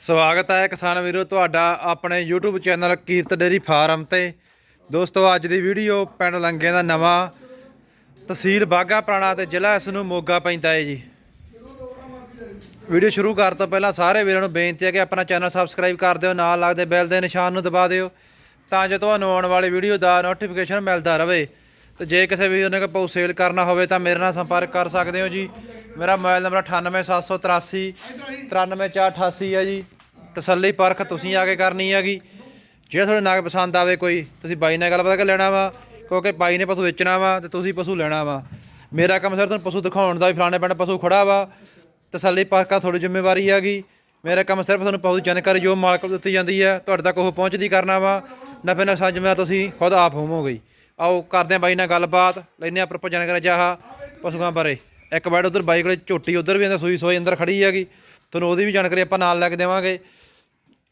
ਸਵਾਗਤ ਹੈ ਕਿਸਾਨ ਵੀਰੋ, ਤੁਹਾਡਾ ਆਪਣੇ YouTube channel Kirat dairy farm ਤੇ। ਦੋਸਤੋ, ਅੱਜ ਦੀ ਵੀਡੀਓ ਪਿੰਡ ਲੰਗੇ ਦਾ ਨਵਾਂ ਤਹਿਸੀਲ ਬਾਗਾ ਪੁਰਾਣਾ ਤੇ ਜ਼ਿਲ੍ਹਾ ਇਸ ਨੂੰ ਮੋਗਾ ਪੈਂਦਾ ਹੈ ਜੀ। ਵੀਡੀਓ ਸ਼ੁਰੂ ਕਰਨ ਤੋਂ ਪਹਿਲਾਂ ਸਾਰੇ ਵੀਰਾਂ ਨੂੰ ਬੇਨਤੀ ਹੈ ਕਿ ਆਪਣਾ ਚੈਨਲ ਸਬਸਕ੍ਰਾਈਬ ਕਰ ਦਿਓ, ਨਾਲ ਲੱਗਦੇ ਬੈਲ ਦੇ ਨਿਸ਼ਾਨ ਨੂੰ ਦਬਾ ਦਿਓ, ਤਾਂ ਜੋ ਤੁਹਾਨੂੰ ਆਉਣ ਵਾਲੀ ਵੀਡੀਓ ਦਾ ਨੋਟੀਫਿਕੇਸ਼ਨ ਮਿਲਦਾ ਰਹੇ। ਤੇ ਜੇ ਕਿਸੇ ਵੀ ਨੇ ਕੋਈ ਪਊ ਸੇਲ ਕਰਨਾ ਹੋਵੇ ਤਾਂ ਮੇਰੇ ਨਾਲ ਸੰਪਰਕ ਕਰ ਸਕਦੇ ਹੋ ਜੀ। ਮੇਰਾ ਮੋਬਾਈਲ ਨੰਬਰ 98783 93488 ਹੈ ਜੀ। ਤਸੱਲੀ ਪਰਖ ਤੁਸੀਂ ਆ ਕੇ ਕਰਨੀ ਹੈਗੀ। ਜਿਹੜਾ ਤੁਹਾਡੇ ਨਾਗ ਪਸੰਦ ਆਵੇ ਕੋਈ, ਤੁਸੀਂ ਬਾਈ ਨਾਲ ਗੱਲਬਾਤ ਕਰ ਲੈਣਾ ਵਾ, ਕਿਉਂਕਿ ਬਾਈ ਨੇ ਪਸ਼ੂ ਵੇਚਣਾ ਵਾ ਤੇ ਤੁਸੀਂ ਪਸ਼ੂ ਲੈਣਾ ਵਾ। ਮੇਰਾ ਕੰਮ ਸਿਰ ਤੁਹਾਨੂੰ ਪਸ਼ੂ ਦਿਖਾਉਣ ਦਾ ਵੀ ਫਲਾਣੇ ਪਿੰਡ ਪਸ਼ੂ ਖੜਾ ਵਾ। ਤਸੱਲੀ ਪਰਖਾ ਤੁਹਾਡੀ ਜ਼ਿੰਮੇਵਾਰੀ ਹੈਗੀ। ਮੇਰਾ ਕੰਮ ਸਿਰਫ ਤੁਹਾਨੂੰ ਪਸ਼ੂ ਦੀ ਜਾਣਕਾਰੀ, ਜੋ ਮਾਲਕ ਨੂੰ ਦਿੱਤੀ ਜਾਂਦੀ ਹੈ, ਤੁਹਾਡੇ ਤੱਕ ਉਹ ਪਹੁੰਚਦੀ ਕਰਨਾ ਵਾ। ਨਫੇ ਨਾਲ ਜਿੰਮੇਵਾਰ ਤੁਸੀਂ ਖੁਦ ਆਪ ਹੋਵੋਗੇ। ਆਓ ਕਰਦੇ ਹਾਂ ਬਾਈ ਨਾਲ ਗੱਲਬਾਤ ਲੈਨੇ ਆ ਪ੍ਰੋਪਰ ਜਾਣਕਾਰੀ ਚਾਹਾ ਪਸ਼ੂਆਂ ਬਾਰੇ। ਇੱਕ ਬੈਡ ਉਧਰ ਬਾਈ ਕੋਲੇ ਝੋਟੀ ਉਧਰ ਵੀ ਅੰਦਰ ਸੂਈ ਸੋਈ ਅੰਦਰ ਖੜੀ ਹੈਗੀ। ਤੁਹਾਨੂੰ ਉਹਦੀ ਵੀ ਜਾਣਕਾਰੀ ਆਪਾਂ ਨਾਲ ਲੈ ਕੇ ਦੇਵਾਂਗੇ।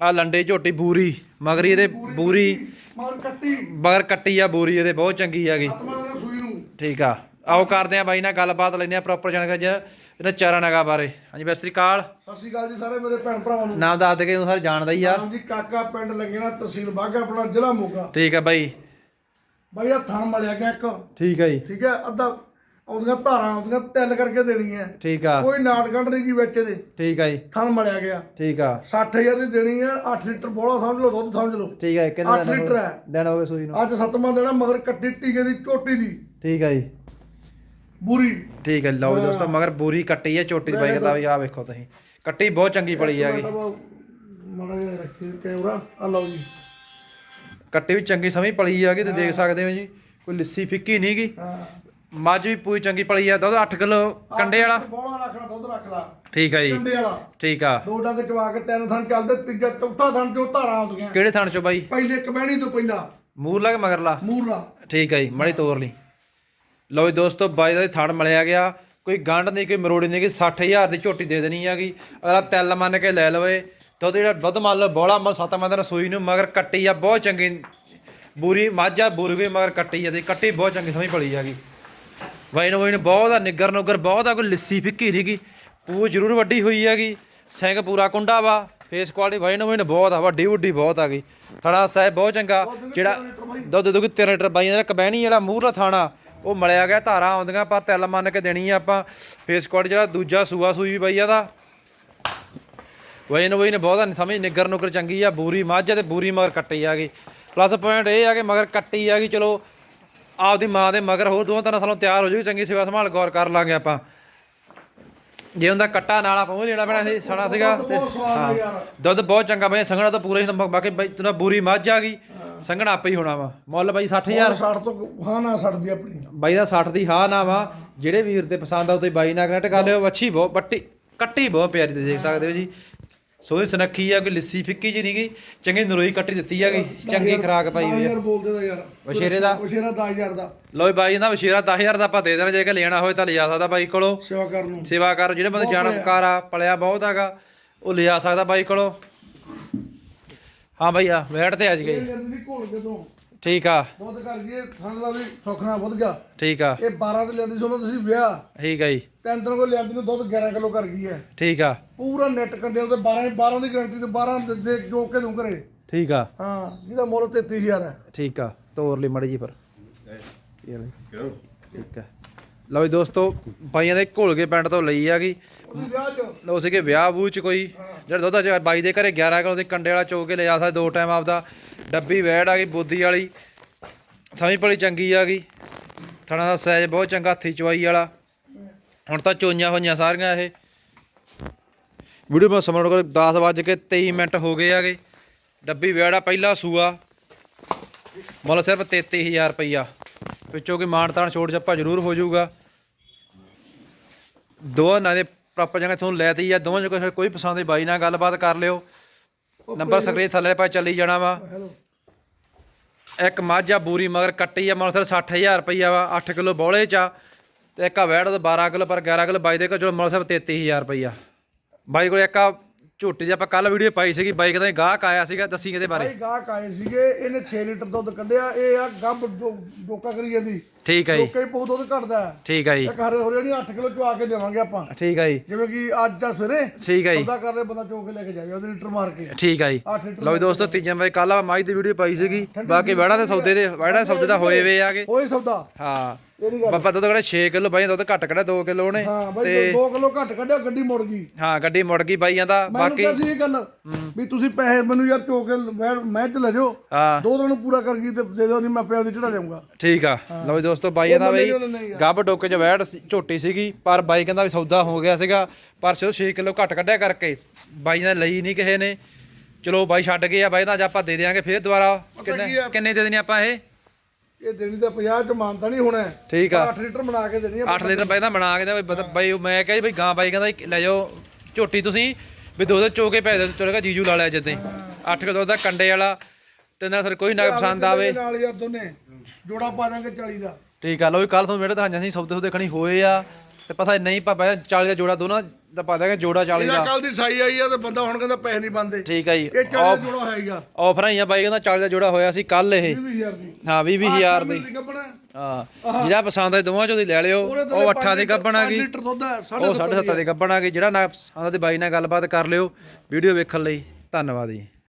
ਆ ਲੰਡੇ ਝੋਟੀ ਬੂਰੀ ਮਗਰੀ ਇਹਦੇ ਬੂਰੀ ਮਗਰ ਕੱਟੀ ਬਗਰ ਕੱਟੀ ਆ ਬੂਰੀ ਇਹਦੇ ਬਹੁਤ ਚੰਗੀ ਹੈਗੀ। ਠੀਕ ਆ। ਆਓ ਕਰਦੇ ਆ ਬਾਈ ਨਾਲ ਗੱਲਬਾਤ ਲੈਨੇ ਆ ਪ੍ਰੋਪਰ ਜਾਣਕਾਰੀ ਜੀ ਇਹਨਾਂ ਚਾਰਾਂ ਨਗਾ ਬਾਰੇ। ਹਾਂਜੀ ਬਸ ਸ੍ਰੀ ਅਕਾਲ। ਸਤਿ ਸ਼੍ਰੀ ਅਕਾਲ ਜੀ ਸਾਰੇ ਮੇਰੇ ਭੈਣ ਭਰਾਵਾਂ ਨੂੰ। ਨਾਮ ਦੱਸ ਦੇ ਕੇ ਸਾਰੇ ਜਾਣਦਾ ਹੀ ਆ। ਨਾਮ ਜੀ ਕਾਕਾ ਪਿੰਡ ਲੱਗਣਾ ਤਹਿਸੀਲ ਬਾਗਾ ਆਪਣਾ ਜ਼ਿਲ੍ਹਾ ਮੋਗਾ। ਠੀਕ ਆ ਬਾਈ। ਬਾਈ ਆ ਥਣ ਮਲਿਆ ਗਿਆ ਇੱਕ। ਠੀਕ ਆ ਜੀ। ਠੀਕ ਹੈ ਅੱਧਾ ਆਉਂਦੀਆਂ ਧਾਰਾਂ ਆਉਂਦੀਆਂ ਤਿਲ ਕਰਕੇ ਦੇਣੀਆਂ। ਠੀਕ ਆ। ਕੋਈ ਨਾਟ ਗੰਢ ਨਹੀਂ ਕੀ ਵਿੱਚ ਇਹਦੇ। ਠੀਕ ਆ ਜੀ। ਥਣ ਮਲਿਆ ਗਿਆ। ਠੀਕ ਆ। 60000 ਦੀ ਦੇਣੀ ਹੈ 8 ਲੀਟਰ ਬੋਲਾ ਸਮਝ ਲਓ ਦੁੱਧ ਸਮਝ ਲਓ। ਠੀਕ ਆ ਅੱਠ ਦਿਨ ਲੀਟਰ ਹੋ ਹੈ। ਦਿਨ ਹੋ ਗਏ ਸੂਈ ਨੂੰ। ਅੱਜ ਸੱਤਵਾਂ ਦੇਣਾ ਮਗਰ ਕੱਟੀ ਟੀਕੇ ਦੀ ਚੋਟੀ ਦੀ। ਠੀਕ ਆ ਜੀ। ਬੂਰੀ। ਠੀਕ ਹੈ ਲਓ ਦੋਸਤੋ ਮਗਰ ਬੂਰੀ ਕੱਟੀ ਹੈ ਛੋਟੀ ਦੀ ਬਾਈ ਕਹਿੰਦਾ ਵੀ ਆ ਵੇਖੋ ਤੁਸੀਂ। ਕੱਟੀ ਬਹੁਤ ਚੰਗੀ ਪਲੀ ਹੈਗੀ ਮਾੜਾ ਜਿਹਾ ਰੱਖੀ ਕੈਮਰਾ। ਆ ਲਓ ਜੀ। ਕੱਟੀ ਵੀ ਚੰਗੀ ਸਮਝ ਪਲੀ ਹੈਗੀ ਤੇ ਦੇਖ ਸਕਦੇ ਹੋ ਜੀ ਕੋਈ ਲਿੱਸੀ ਫਿੱਕੀ ਨਹੀਂ ਗੀ। ਹਾਂ। ਮੱਝ ਵੀ ਪੂਰੀ ਚੰਗੀ ਪਲੀ ਆ ਦੁੱਧ 8 ਕਿਲੋ ਕੰਡੇ ਵਾਲਾ। ਬੋਲਾ ਰੱਖਣਾ ਦੁੱਧ ਰੱਖ ਲਾ। ਠੀਕ ਆ ਜੀ। ਕੰਡੇ ਵਾਲਾ। ਠੀਕ ਆ। ਦੋ ਡੰਗ ਚਵਾ ਕੇ ਤਿੰਨ ਥਣ ਚੱਲਦੇ ਤੀਜਾ ਚੌਥਾ ਥਣ ਚੋਂ ਧਾਰਾਂ ਆਉਂਦੀਆਂ। ਕਿਹੜੇ ਥਣ ਚੋਂ ਬਾਈ? ਪਹਿਲੇ ਕਬਹਿਣੀ ਤੋਂ ਪਹਿਲਾਂ। ਮੂਰ ਲੱਗ ਮਗਰਲਾ? ਮੂਰਲਾ। ਠੀਕ ਆ ਜੀ ਮੜੀ ਤੋਰ ਲਈ। ਲਓ ਜੀ ਦੋਸਤੋ ਬਾਈ ਦਾ ਥੜ ਮਲਿਆ ਗਿਆ। ਕੋਈ ਗੰਢ ਨਹੀਂ ਕੋਈ ਮਰੋੜੀ ਨਹੀਂ ਕਿ 60000 ਦੀ ਝੋਟੀ ਦੇ ਦੇਣੀ ਹੈਗੀ। ਅਗਲਾ ਤਿਲ ਮੰਨ ਕੇ ਲੈ ਲਵੇ। ਦੁੱਧ ਜਿਹੜਾ ਦੁੱਧ ਮੰਨ ਲਓ ਬੋਲਾ ਮੰਨ ਸੱਤ ਮੰਨ ਸੂਈ ਨੂੰ ਮਗਰ ਕੱਟੀ ਆ ਬਹੁਤ ਚੰਗੀ ਬੂਰੀ ਮਾਝਾ ਬੁਰਗੇ ਮਗਰ ਕੱਟੀ ਆ ਤੇ ਕੱਟੀ ਬਹੁਤ ਚੰਗੀ ਸਮਝ ਪਲੀ ਹੈਗੀ ਵਾਈ ਨੂੰ ਵਾਈ ਨੂੰ ਬਹੁਤ ਆ ਨਿੱਗਰ ਨੁੱਗਰ ਬਹੁਤ ਆ ਕੋਈ ਲਿੱਸੀ ਫਿੱਕੀ ਨਹੀਂਗੀ ਪੂ ਜ਼ਰੂਰ ਵੱਡੀ ਹੋਈ ਹੈਗੀ ਸਿੰਘ ਪੂਰਾ ਕੁੰਡਾ ਵਾ ਫੇਸ ਕੁਆਲਿਟੀ ਵਾਈ ਨੂੰ ਵਾਈ ਨੂੰ ਬਹੁਤ ਆ ਵੱਡੀ ਵੱਡੀ ਬਹੁਤ ਆ ਗਈ ਥਣਾ ਸਾਹਿਬ ਬਹੁਤ ਚੰਗਾ ਜਿਹੜਾ ਦੁੱਧ ਦੁੱਧ 13 ਲੀਟਰ ਬਾਈ ਦਾ ਕਬੈਣੀ ਜਿਹੜਾ ਮੂਹਰਾ ਥਾਣਾ ਉਹ ਮਲਿਆ ਗਿਆ ਧਾਰਾਂ ਆਉਂਦੀਆਂ ਪਰ ਤਿਲ ਮੰਨ ਕੇ ਦੇਣੀ ਆ ਆਪਾਂ। ਫੇਸ ਕੁਆਲਿਟੀ ਜਿਹੜਾ ਦੂਜਾ ਸੂਆ ਸੂਈ ਵੀ ਬਾਈ ਦਾ ਵਜਨ ਵਜਨ ਬਹੁਤ ਆ ਸਮਝ ਨਿੱਗਰ ਨੁੱਗਰ ਚੰਗੀ ਆ ਬੂਰੀ ਮੱਝ ਆ ਤੇ ਬੂਰੀ ਮਗਰ ਕੱਟੀ ਆ ਗਈ। ਪਲੱਸ ਪੁਆਇੰਟ ਇਹ ਆ ਕਿ ਮਗਰ ਕੱਟੀ ਆ ਗਈ ਚਲੋ ਆਪਦੀ ਮਾਂ ਦੇ ਮਗਰ ਹੋਰ ਦੋ ਤਿੰਨ ਸਾਲੋਂ ਤਿਆਰ ਹੋ ਜੂਗੀ ਚੰਗੀ ਸੇਵਾ ਸੰਭਾਲ ਗੌਰ ਕਰ ਲਾਂਗੇ ਆਪਾਂ। ਜੇ ਹੁੰਦਾ ਕੱਟਾ ਨਾਲਾ ਪਹੁੰਚ ਲੈਣਾ ਪੈਣਾ ਸੀ ਸਣਾ ਸੀਗਾ। ਦੁੱਧ ਬਹੁਤ ਚੰਗਾ ਬਈ ਸੰਘਣਾ ਤਾਂ ਪੂਰਾ ਹੀ ਬਾਕੀ ਬਈ ਤੂੰ ਬੂਰੀ ਮੱਝ ਆ ਗਈ ਸੰਘਣਾ ਆਪੇ ਹੀ ਹੋਣਾ ਵਾ। ਮੁੱਲ ਬਾਈ 60000 60 ਤੋਂ ਹਾਂ ਨਾ ਛੱਡਦੀ ਆਪਣੀ। ਬਾਈ ਦਾ 60 ਦੀ ਹਾਂ ਨਾ ਵਾ। ਜਿਹੜੇ ਵੀਰ ਤੇ ਪਸੰਦ ਆ ਉਹ ਤੇ ਬਾਈ ਨਾਲ ਕਨੈਕਟ ਕਰ ਲਿਓ। ਅੱਛੀ ਬਹੁਤ ਬੱਟੀ ਕੱਟੀ ਬਹੁਤ ਪਿਆਰੀ ਤੇ ਦੇਖ ਸਕਦੇ ਹੋ ਜੀ। ਸੋਹਣੀ ਸੁਨੱਖੀ ਆ ਕੋਈ ਲਿੱਸੀ ਫਿੱਕੀ ਜੀ ਨਹੀਂ ਗਈ। ਚੰਗੀ ਨਰੋਈ ਕੱਟੀ ਦਿੱਤੀ ਹੈਗੀ ਚੰਗੀ ਖਰਾਕ ਪਾਈ ਹੋਈ ਆ। ਯਾਰ ਬੋਲਦੇ ਦਾ ਯਾਰ। ਵਸ਼ੇਰੇ ਦਾ? ਵਸ਼ੇਰਾ 10000 ਦਾ। ਲੋ ਬਾਈ ਦਾ ਵਸ਼ੀਰਾ 10000 ਦਾ ਆਪਾਂ ਦੇ ਦੇਣਾ। ਜੇ ਕਿ ਲੈਣਾ ਹੋਵੇ ਤਾਂ ਲਿਜਾ ਸਕਦਾ ਬਾਈ ਕੋਲੋਂ। ਸੇਵਾ ਕਰਨ ਨੂੰ। ਸੇਵਾ ਕਰ ਜਿਹੜੇ ਬੰਦੇ ਜਾਣਕਾਰ ਆ ਪਲਿਆ ਬਹੁਤ ਹੈਗਾ ਉਹ ਲਿਜਾ ਸਕਦਾ ਬਾਈ ਕੋਲੋਂ। ਹਾਂ ਬਾਈ ਆ ਵੇਟ ਤੇ ਇਹ ਲੈਂਦੀ ਘੋਲ ਜਦੋਂ ਠੀਕ ਆ। ਦੁੱਧ ਕਰ ਗਈ ਥਣ ਦਾ ਵੀ ਸੁਖਣਾ ਵਧ ਗਿਆ। ਠੀਕ ਆ। ਇਹ 12 ਤੇ ਲੈਂਦੀ ਸੋਨਾ ਤੁਸੀਂ ਵਿਆਹ। ਠੀਕ ਆ ਜੀ। ਤਿੰਨ ਦਿਨ ਕੋਲ ਲੈਂਦੀ ਨੂੰ ਦੁੱਧ 11 ਕਿਲੋ ਕਰ ਗਈ ਹੈ। ਠੀਕ ਆ। ਪੂਰਾ ਨੈਟ ਕੰਡੇ ਉਹਦੇ 12 12 ਦੀ ਗਾਰੰਟੀ ਤੇ 12 ਦੇ- ਜੋ ਕੇ ਦੂੰ ਕਰੇ ਠੀਕ ਆ। ਹਾਂ ਜਿਹਦਾ ਮੁੱਲ 33000 ਹੈ। ਠੀਕ ਆ ਤੋਰ ਲਈ ਮੜੀ ਜੀ ਪਰ। ਇਹ ਲੈ ਠੀਕ ਆ। ਲਓ ਜੀ ਦੋਸਤੋ ਬਾਈਆਂ ਦੇ ਘੋਲਗੇ ਪਿੰਡ ਤੋਂ ਲਈ ਹੈਗੀ ਉਹਦੀ ਵਿਆਹ ਚ। ਲਓ ਸੀਗੇ ਵਿਆਹ ਚ ਕੋਈ। ਜਿਹੜਾ ਦੁੱਧ ਅੱਜ ਬਾਈ ਦੇ ਘਰੇ 11 ਕਿਲੋ ਦੇ ਕੰਡੇ ਵਾਲਾ ਚੋ ਕੇ ਲੈ ਜਾ ਸਕਦੇ, ਦੋ ਟਾਈਮ ਆਪਦਾ ਡੱਬੀ ਵੈੜ ਆ ਗਈ ਬੋਦੀ ਵਾਲੀ। ਸਮਝ ਪੜੀ ਚੰਗੀ ਆ ਗਈ। ਥਣਾ ਦਾ ਸਾਈਜ਼ ਬਹੁਤ ਚੰਗਾ, ਹੱਥੀ ਚਵਾਈ ਵਾਲਾ। ਹੁਣ ਤਾਂ ਚੋਈਆਂ ਹੋਈਆਂ ਸਾਰੀਆਂ ਇਹ। ਵੀਡੀਓ ਮੈਂ ਸਮਝ ਕੋਲ 10 ਵੱਜ ਕੇ 23 ਮਿੰਟ ਹੋ ਗਏ ਆਗੇ ਡੱਬੀ ਵੈੜ ਪਹਿਲਾ ਸੂਆ। ਮੁੱਲ ਸਿਰਫ 33000 ਰੁਪਈਆ। ਵਿੱਚੋਂ ਕੋਈ ਮਾਣ ਤਾਣ ਛੋੜ ਛੱਪਾ ਜ਼ਰੂਰ ਹੋ ਜਾਊਗਾ। ਦੋਵਾਂ ਨਾਲ ਦੇ ਪ੍ਰੋਪਰ ਜਗ੍ਹਾ ਤੁਹਾਨੂੰ ਲੈ ਤੀ ਆ ਦੋਵਾਂ ਚ ਕੋਈ- ਕੋਈ ਪਸੰਦ ਦੀ ਬਾਈ ਨਾਲ ਗੱਲਬਾਤ ਕਰ ਲਿਓ। ਨੰਬਰ ਸਕਰੀਨ ਥੱਲੇ ਪਾ ਚੱਲੀ ਜਾਣਾ ਵਾ। ਇੱਕ ਮੱਝ ਬੂਰੀ ਮਗਰ ਕੱਟੀ ਆ ਮਨ ਸਰ 60000 ਰੁਪਈਆ ਵਾ 8 ਕਿਲੋ ਬੌਲੇ ਚ ਆ ਤੇ ਇੱਕ ਆ ਵੈੜ ਉਹਦਾ 12 ਕਿਲੋ ਪਰ 11 ਕਿਲੋ ਬਾਈ ਦੇ ਕੋਲ ਜੋ ਮਨ ਸਰ 33000 ਰੁਪਈਆ। ਬਾਈ ਕੋਲ ਇੱਕ ਆ ਝੋਟੀ ਦੀ ਆਪਾਂ ਕੱਲ ਵੀਡੀਓ ਪਾਈ ਸੀਗੀ ਬਾਈ ਕਹਿੰਦਾ ਗਾਹਕ ਆਇਆ ਸੀਗਾ ਦੱਸੀ ਕਿਹਦੇ ਬਾਰੇ? ਭਾਈ ਗਾਹਕ ਆਏ ਸੀਗੇ ਇਹਨੇ 6 ਲੀਟਰ ਦੁੱਧ ਕੱਢਿਆ ਇਹ ਆ ਗੱਬ ਡੋਕਾ ਕਰੀ ਜਾਂਦੀ। ਠੀਕ ਹੈ ਜੀ। ਲੋਕਾਂ ਹੀ ਦੁੱਧ ਘਟਦਾ ਹੈ। ਠੀਕ ਹੈ ਜੀ। ਇੱਕ ਹਰੇ ਹੋਰੇ ਨਹੀਂ 8 ਕਿਲੋ ਚਵਾ ਕੇ ਦੇਵਾਂਗੇ ਆਪਾਂ। ਠੀਕ ਹੈ ਜੀ। ਜਿਵੇਂ ਕਿ ਅੱਜ ਦਾ ਸਵੇਰੇ ਠੀਕ ਹੈ ਜੀ। ਸੌਦਾ ਕਰ ਲੈ ਬੰਦਾ ਚੋ ਕੇ ਲੈ ਕੇ ਜਾਵੇ ਉਹਦੇ ਲੀਟਰ ਮਾਰ ਕੇ। ਠੀਕ ਹੈ ਜੀ। 8 ਲੀਟਰ ਲਓ ਵੀ ਦੋਸਤੋ ਤੀਜੇ ਵਜੇ ਕੱਲ ਆ ਮਾਈ ਦੀ ਵੀਡੀਓ ਪਾਈ ਸੀਗੀ। ਬਾਕੀ ਵੜਾ ਦੇ ਸੌਦੇ ਦੇ ਵੜਾ ਸੌਦੇ ਦਾ ਹੋਏ ਵੇ ਆਗੇ ਉਹੀ ਸੌਦਾ। ਹਾਂ। ਬਾਬਾ ਦੁੱਧ ਕਿਹੜਾ 6 ਕਿਲੋ ਬਾਈ ਦੁੱਧ ਘੱਟ ਕਿਹੜਾ 2 ਕਿਲੋ ਨੇ ਹਾਂ ਬਾਈ 2 ਕਿਲੋ ਘੱਟ ਕੱਢਿਆ ਗੱਡੀ ਮੁੜ ਗਈ। ਹਾਂ ਗੱਡੀ ਮੁੜ ਗਈ ਬਾਈਆਂ ਦਾ ਮੈਨੂੰ ਬਾਕੀ ਕਿਹਾ ਸੀ ਇਹ ਗੱਲ ਵੀ ਤੁਸੀਂ ਪੈਸੇ ਮੈਨੂੰ ਯਾਰ ਚੋ ਕੇ ਮੈਂ ਮੈਂ ਚ ਲੈ ਜਾਓ। ਦੋ ਦਿਨ ਨੂੰ ਪੂਰਾ ਕਰ ਗਈ ਤੇ ਦੇ ਦਿਓ ਨਹੀਂ ਮੈਂ ਪਿਆ ਦੀ ਚੜਾ ਜਾਊਂਗਾ ਠੀਕ ਆ। ਲਓ ਦੋਸਤੋ ਬਈ ਉਹਨੇ ਨਹੀਂ ਗੱਬ ਡੋਕੇ ਚ ਵੈੜ ਸੀ- ਝੋਟੀ ਸੀਗੀ ਪਰ ਬਾਈ ਕਹਿੰਦਾ ਵੀ ਸੌਦਾ ਹੋ ਗਿਆ ਸੀਗਾ ਪਰ ਸਿਰ 6 ਕਿਲੋ ਘੱਟ ਕੱਢਿਆ ਕਰਕੇ ਬਾਈ ਨੇ ਲਈ ਨਹੀਂ ਕਿਸੇ ਨੇ। ਚਲੋ ਬਾਈ ਛੱਡ ਗਏ ਆ ਬਾਈ ਦਾ ਅੱਜ ਆਪਾਂ ਦੇ ਦੇਾਂਗੇ ਫੇਰ ਦੁਬਾਰਾ। ਕੀ ਕਿੰਨੇ ਆ? ਕਿੰਨੇ ਦੇ ਦੇਣੇ ਆਪਾਂ ਇਹ? ਇਹ ਦੇਣੀ ਤਾਂ 50 ਚ ਮਾਨਤਾ ਨਹੀਂ ਹੋਣਾ। ਠੀਕ ਆ। 8 ਲੀਟਰ ਬਣਾ ਕੇ ਦੇਣੀ ਆ। 8 ਲੀਟਰ ਬਾਈ ਦਾ ਬਣਾ ਕੇ ਦਾ ਬਾਈ ਮੈਂ ਕਿਹਾ ਜੀ ਬਈ ਗਾਂ ਬਾਈ ਕਹਿੰਦਾ ਲੈ ਜਾਓ। ਝੋਟੀ ਤੁਸੀਂ ਵੀ ਦੋ ਦੋ ਚੋਕੇ ਪੈ ਦੇ ਚਲੇਗਾ ਜੀਜੂ ਲਾ ਲਿਆ ਜਿੱਦੇ 8 ਕਿਲੋ ਦਾ ਕੰਡੇ ਵਾਲਾ ਤੇ ਨਾ ਸਰ ਕੋਈ ਨਾ ਪਸੰਦ ਆਵੇ। ਨਾਲ ਯਾਰ ਦੋਨੇ। ਜੋੜਾ ਪਾ ਦਾਂਗੇ 40 ਦਾ। ਠੀਕ ਆ ਲਓ ਕੱਲ ਤੁਹਾਨੂੰ ਮੇਰੇ ਤਾਂ ਸੀ ਸੌਦੇ ਸੌਦੇ ਖਣੀ ਹੋਏ ਆ। ਤੇ ਪਤਾ ਨਹੀਂ ਪਾਪਾ 40 ਦਾ ਜੋੜਾ ਦੋਨਾਂ ਦਾ ਪਾ ਦਾਂਗੇ ਜੋੜਾ 40 ਇਹਦਾ ਦਾ। ਕੱਲ ਦੀ ਸਾਈ ਆਈ ਆ ਤੇ ਬੰਦਾ ਹੁਣ ਕਹਿੰਦਾ ਪੈਸੇ ਨਹੀਂ ਬੰਦੇ ਠੀਕ ਆ ਜੀ। ਇਹ 40 ਦਾ ਜੋੜਾ ਹੈਗਾ। ਆਫਰਾਂ ਹੀ ਆ ਬਾਈ ਕਹਿੰਦਾ 40 ਦਾ ਜੋੜਾ ਹੋਇਆ ਸੀ ਕੱਲ ਇਹ। 20000 ਦੀ। ਹਾਂ 20 20000 ਦੀ। ਦੀ ਹਾਂ ਜਿਹੜਾ ਪਸੰਦ ਆ ਦੋਵਾਂ ਚੋਂ ਦੀ ਲੈ ਲਿਓ। ਉਹ 8 ਦੀ ਗੱਬਣ ਆ ਗਈ ਲੀਟਰ ਦੁੱਧ ਹੈ ਉਹ 7.5 ਦੀ ਗੱਬਣ ਆ ਗਈ ਜਿਹੜਾ ਨਾ ਪਸੰਦ ਤੇ ਬਾਈ ਨਾਲ ਗੱਲਬਾਤ ਕਰ ਲਿਓ। ਵੀਡੀਓ ਵੇਖਣ ਲਈ ਧੰਨਵਾਦ ਜੀ।